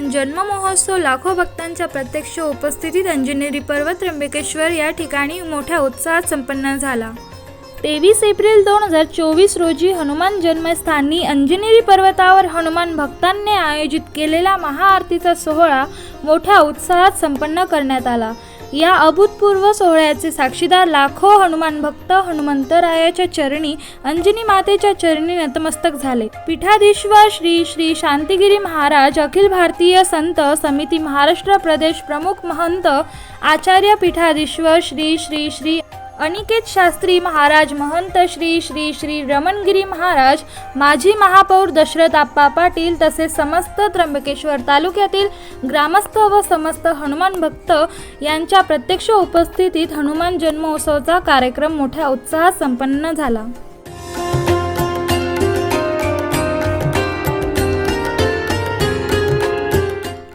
दरम्यान जन्म महोत्सव लाखो भक्तांच्या प्रत्यक्ष उपस्थितीत अंजनेरी पर्वत त्र्यंबकेश्वर या ठिकाणी मोठ्या उत्साहात संपन्न झाला. तेवीस एप्रिल दोन हजार चोवीस रोजी हनुमान जन्मस्थानी अंजनेरी पर्वतावर हनुमान भक्तांनी आयोजित केलेला महाआरतीचा सोहळा मोठ्या उत्साहात संपन्न करण्यात आला. या अभूतपूर्व सोहळ्याचे साक्षीदार लाखो हनुमान भक्त हनुमंतरायाच्या चरणी अंजनी मातेच्या चरणी नतमस्तक झाले. पीठाधीश्वर श्री श्री शांतिगिरी महाराज अखिल भारतीय संत समिती महाराष्ट्र प्रदेश प्रमुख महंत आचार्य पीठाधीश्वर श्री श्री श्री अनिकेत शास्त्री महाराज महंत श्री श्री श्री रमणगिरी महाराज माजी महापौर दशरथ आप्पा पाटील तसेच समस्त त्र्यंबकेश्वर तालुक्यातील ग्रामस्थ व समस्त हनुमान भक्त यांच्या प्रत्यक्ष उपस्थितीत हनुमान जन्मोत्सवचा कार्यक्रम मोठ्या उत्साहात संपन्न झाला.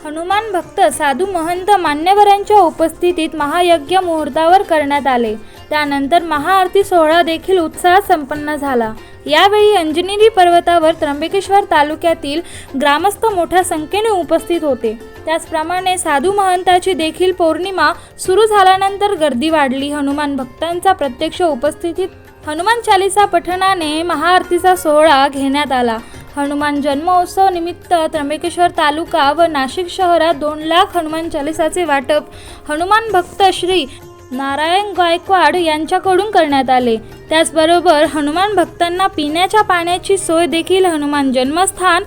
हनुमान भक्त साधू महंत मान्यवरांच्या उपस्थितीत महायज्ञ मुहूर्तावर करण्यात आले. त्यानंतर महाआरती सोहळा देखील उत्साहात संपन्न झाला. यावेळी अंजनेरी पर्वतावर त्र्यंबकेश्वर तालुक्यातील ग्रामस्थ मोठ्या संख्येने उपस्थित होते. त्याचप्रमाणे साधू महंताची देखील पौर्णिमा सुरू झाल्यानंतर गर्दी वाढली. हनुमान भक्तांचा प्रत्यक्ष उपस्थितीत हनुमान चालिसा पठणाने महाआरतीचा सोहळा घेण्यात आला. हनुमान जन्मोत्सव निमित्त त्र्यंबकेश्वर तालुका व नाशिक शहरात दोन लाख हनुमान चालिसाचे वाटप. हनुमान भक्त श्री नारायण गायकवाड यांच्याकडून करण्यात आले. त्याचबरोबर हनुमान भक्तांना पिण्याच्या पाण्याची सोय देखील हनुमान जन्मस्थान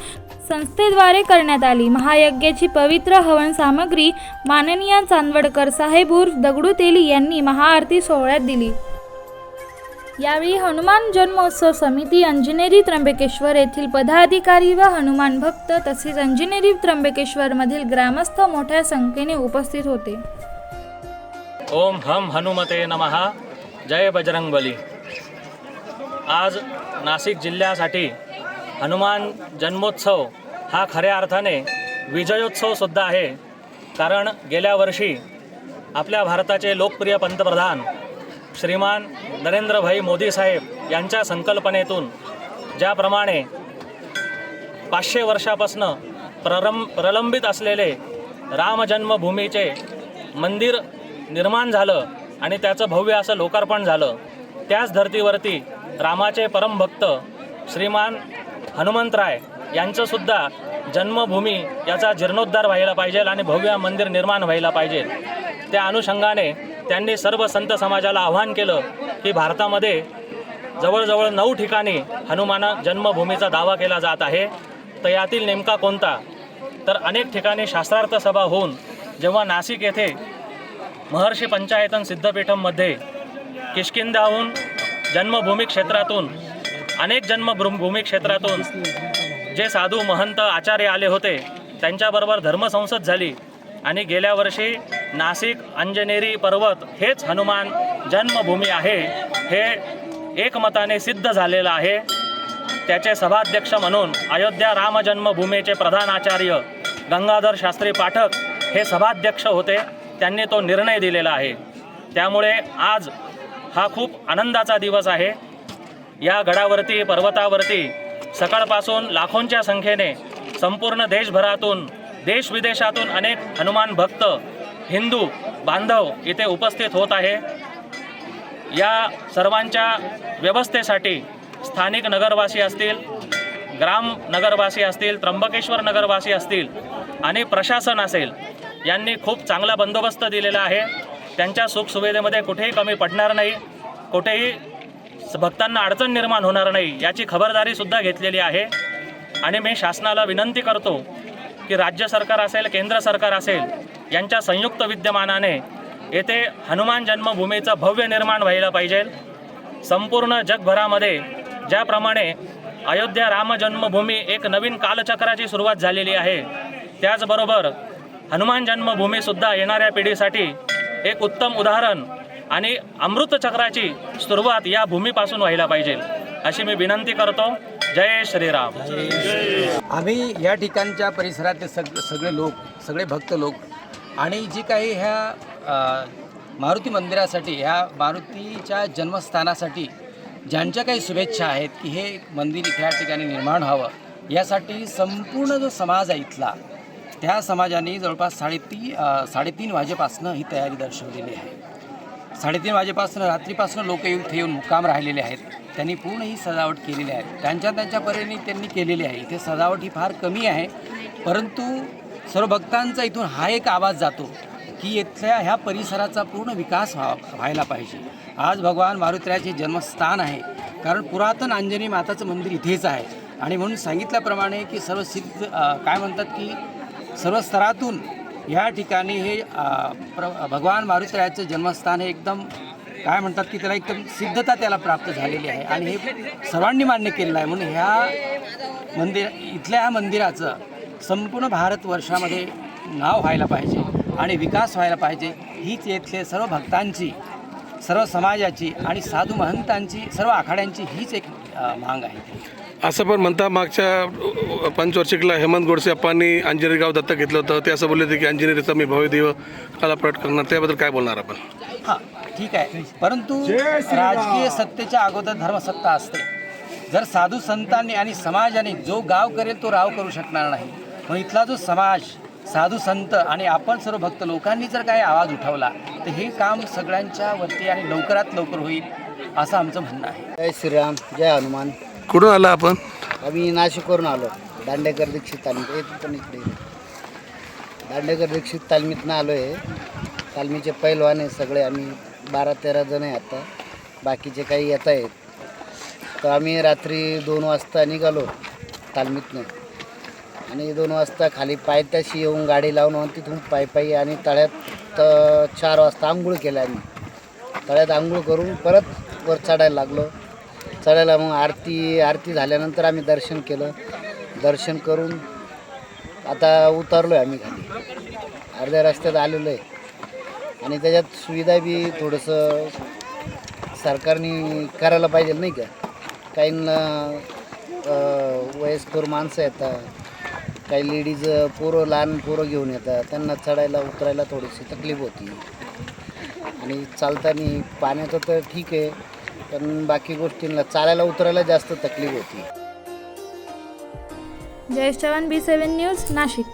संस्थेद्वारे करण्यात आली. महायज्ञाची पवित्र हवन सामग्री माननीय चांदवडकर साहेब उर्फ दगडू तेली यांनी महाआरती सोहळ्यात दिली. यावेळी हनुमान जन्मोत्सव समिती अंजनेरी त्र्यंबकेश्वर येथील पदाधिकारी व हनुमान भक्त तसेच अंजनेरी त्र्यंबकेश्वरमधील ग्रामस्थ मोठ्या संख्येने उपस्थित होते. ओम हम हनुमते नमः. जय बजरंगबली. आज नाशिक जिल्ह्यासाठी हनुमान जन्मोत्सव हा खऱ्या अर्थाने विजयोत्सवसुद्धा आहे. कारण गेल्या वर्षी आपल्या भारताचे लोकप्रिय पंतप्रधान श्रीमान नरेंद्रभाई मोदी साहेब यांच्या संकल्पनेतून ज्याप्रमाणे पाचशे वर्षापासनं प्ररम प्रलंबित असलेले रामजन्मभूमीचे मंदिर निर्माण झालं आणि त्याचं भव्य असं लोकार्पण झालं. त्याच धर्तीवरती रामाचे परमभक्त श्रीमान हनुमंतराय यांचंसुद्धा जन्मभूमी याचा जीर्णोद्धार व्हायला पाहिजे आणि भव्य मंदिर निर्माण व्हायला पाहिजे. त्या अनुषंगाने त्यांनी सर्व संत समाजाला आव्हान केलं की भारतामध्ये जवळजवळ नऊ ठिकाणी हनुमान जन्मभूमीचा दावा केला जात आहे. तर यातील नेमका कोणता? तर अनेक ठिकाणी शास्त्रार्थ सभा होऊन जेव्हा नाशिक येथे महर्षी पंचायतन सिद्धपीठममध्ये किष्किंधाहून जन्मभूमी क्षेत्रातून अनेक जन्मभूमी क्षेत्रातून जे साधू महंत आचार्य आले होते त्यांच्याबरोबर धर्मसंसद झाली आणि गेल्या वर्षी नाशिक अंजनेरी पर्वत हेच हनुमान जन्मभूमी आहे हे एकमताने सिद्ध झालेलं आहे. त्याचे सभाध्यक्ष म्हणून अयोध्या राम जन्मभूमीचे प्रधान आचार्य गंगाधर शास्त्री पाठक हे सभाध्यक्ष होते. त्यांनी तो निर्णय दिलेला आहे. त्यामुळे आज हा खूप आनंदाचा दिवस आहे. या गडावरती पर्वतावरती सकाळपासून लाखोंच्या संख्येने संपूर्ण देशभरातून देशविदेशातून अनेक हनुमान भक्त हिंदू बांधव इथे उपस्थित होत आहे. या सर्वांच्या व्यवस्थेसाठी स्थानिक नगरवासी असतील ग्राम नगरवासी असतील त्र्यंबकेश्वर नगरवासी असतील आणि प्रशासन असेल यांनी खूप चांगला बंदोबस्त दिलेला आहे. त्यांच्या सुखसुविधेमध्ये कुठेही कमी पडणार नाही. कुठेही भक्तांना अडचण निर्माण होणार नाही याची खबरदारीसुद्धा घेतलेली आहे. आणि मी शासनाला विनंती करतो की राज्य सरकार असेल केंद्र सरकार असेल यांच्या संयुक्त विद्यमानाने येथे हनुमान जन्मभूमीचं भव्य निर्माण व्हायला पाहिजे. संपूर्ण जगभरामध्ये ज्याप्रमाणे अयोध्या राम जन्मभूमी एक नवीन कालचक्राची सुरुवात झालेली आहे त्याचबरोबर हनुमान जन्मभूमीसुद्धा येणाऱ्या पिढीसाठी एक उत्तम उदाहरण आणि अमृतचक्राची सुरुवात या भूमीपासून व्हायला पाहिजे अशी मी विनंती करतो. जय श्रीराम. आम्ही या ठिकाणच्या परिसरातले सग सगळे लोक सगळे भक्त लोक आणि जी काही ह्या मारुती मंदिरासाठी ह्या मारुतीच्या जन्मस्थानासाठी ज्यांच्या काही शुभेच्छा आहेत की हे मंदिर इथे या ठिकाणी निर्माण व्हावं यासाठी संपूर्ण जो समाज आहे इथला त्या समाजाने जवळपास साडेती साडेतीन वाजेपासनं ही तयारी दर्शवलेली आहे. साडेतीन वाजेपासून रात्रीपासून लोक येऊन इथे येऊन मुक्काम राहिलेले आहेत. त्यांनी पूर्ण ही सजावट केलेली आहे. त्यांच्या त्यांच्या परीने त्यांनी केलेली आहे. इथे सजावट ही फार कमी आहे. परंतु सर्व भक्तांचा इथून हा एक आवाज जातो की इथल्या ह्या परिसराचा पूर्ण विकास व्हा व्हायला पाहिजे. आज भगवान मारुतीराचे जन्मस्थान आहे. कारण पुरातन अंजनी माताचं मंदिर इथेच आहे. आणि म्हणून सांगितल्याप्रमाणे की सर्व सिद्ध काय म्हणतात की सर्व स्तरातून ह्या ठिकाणी हे प्र भगवान मारुतीरायाचं जन्मस्थान हे एकदम काय म्हणतात की त्याला एकदम सिद्धता त्याला प्राप्त झालेली आहे. आणि हे सर्वांनी मान्य केलेलं आहे. म्हणून ह्या मंदिर इथल्या ह्या मंदिराचं संपूर्ण भारतवर्षामध्ये नाव व्हायला पाहिजे आणि विकास व्हायला पाहिजे. हीच येथले सर्व भक्तांची सर्व समाजाची आणि साधू महंतांची सर्व आखाड्यांची हीच एक मांग आहे. असं पण म्हणता मागच्या पंचवार्षिकला हेमंत गोडसे अप्पांनी अंजनेरी गाव दत्तक घेतलं होतं. ते असं बोलले होते की अंजनेरीचा मी भव्यदेव कलाप्रट करणार. त्याबद्दल काय बोलणार आपण? हां ठीक आहे. परंतु राजकीय सत्तेच्या अगोदर धर्मसत्ता असते. जर साधू संतांनी आणि समाजाने जो गाव करेल तो राव करू शकणार नाही. म्हणून इथला जो समाज साधू संत आणि आपण सर्व भक्त लोकांनी जर काही आवाज उठवला तर हे काम सगळ्यांच्या वरती आणि लवकरात लवकर होईल असं आमचं म्हणणं आहे. जय श्रीराम. जय हनुमान. कुठून आला आपण? आम्ही नाशिकवरून आलो. दांडेकर दीक्षित तालमीत येत पण इकडे दांडेकर दीक्षित तालमीतनं आलो आहे तालमीचे पैलवान आहे सगळे. आम्ही बारा तेरा जण आहे आता. बाकीचे काही येत आहेत. तर आम्ही रात्री दोन वाजता निघालो तालमीतनं. आणि दोन वाजता खाली पायथ्याशी येऊन गाडी लावून आणि तिथून पायी पायी आणि तळ्यात अ, चार वाजता आंघोळ केलं आम्ही. तळ्यात आंघोळ करून परत वर चढायला लागलो. चढायला मग आरती आरती झाल्यानंतर आम्ही दर्शन केलं. दर्शन करून आता उतरलो आहे आम्ही खाली. अर्ध्या रस्त्यात आलेलो आहे आणि त्याच्यात सुविधा बी थोडंसं सरकारने करायला पाहिजे नाही का? काहींना वयस्कर माणसं येतात. काही लेडीज पोरं लहान पोरं घेऊन येतात. त्यांना चढायला उतरायला थोडीशी तकलीफ होती. आणि चालताना पाण्याचं तर ठीक आहे. पण बाकी गोष्टींना चालायला उतरायला जास्त तकलीफ होती. Jayesh Chavan B seven news Nashik.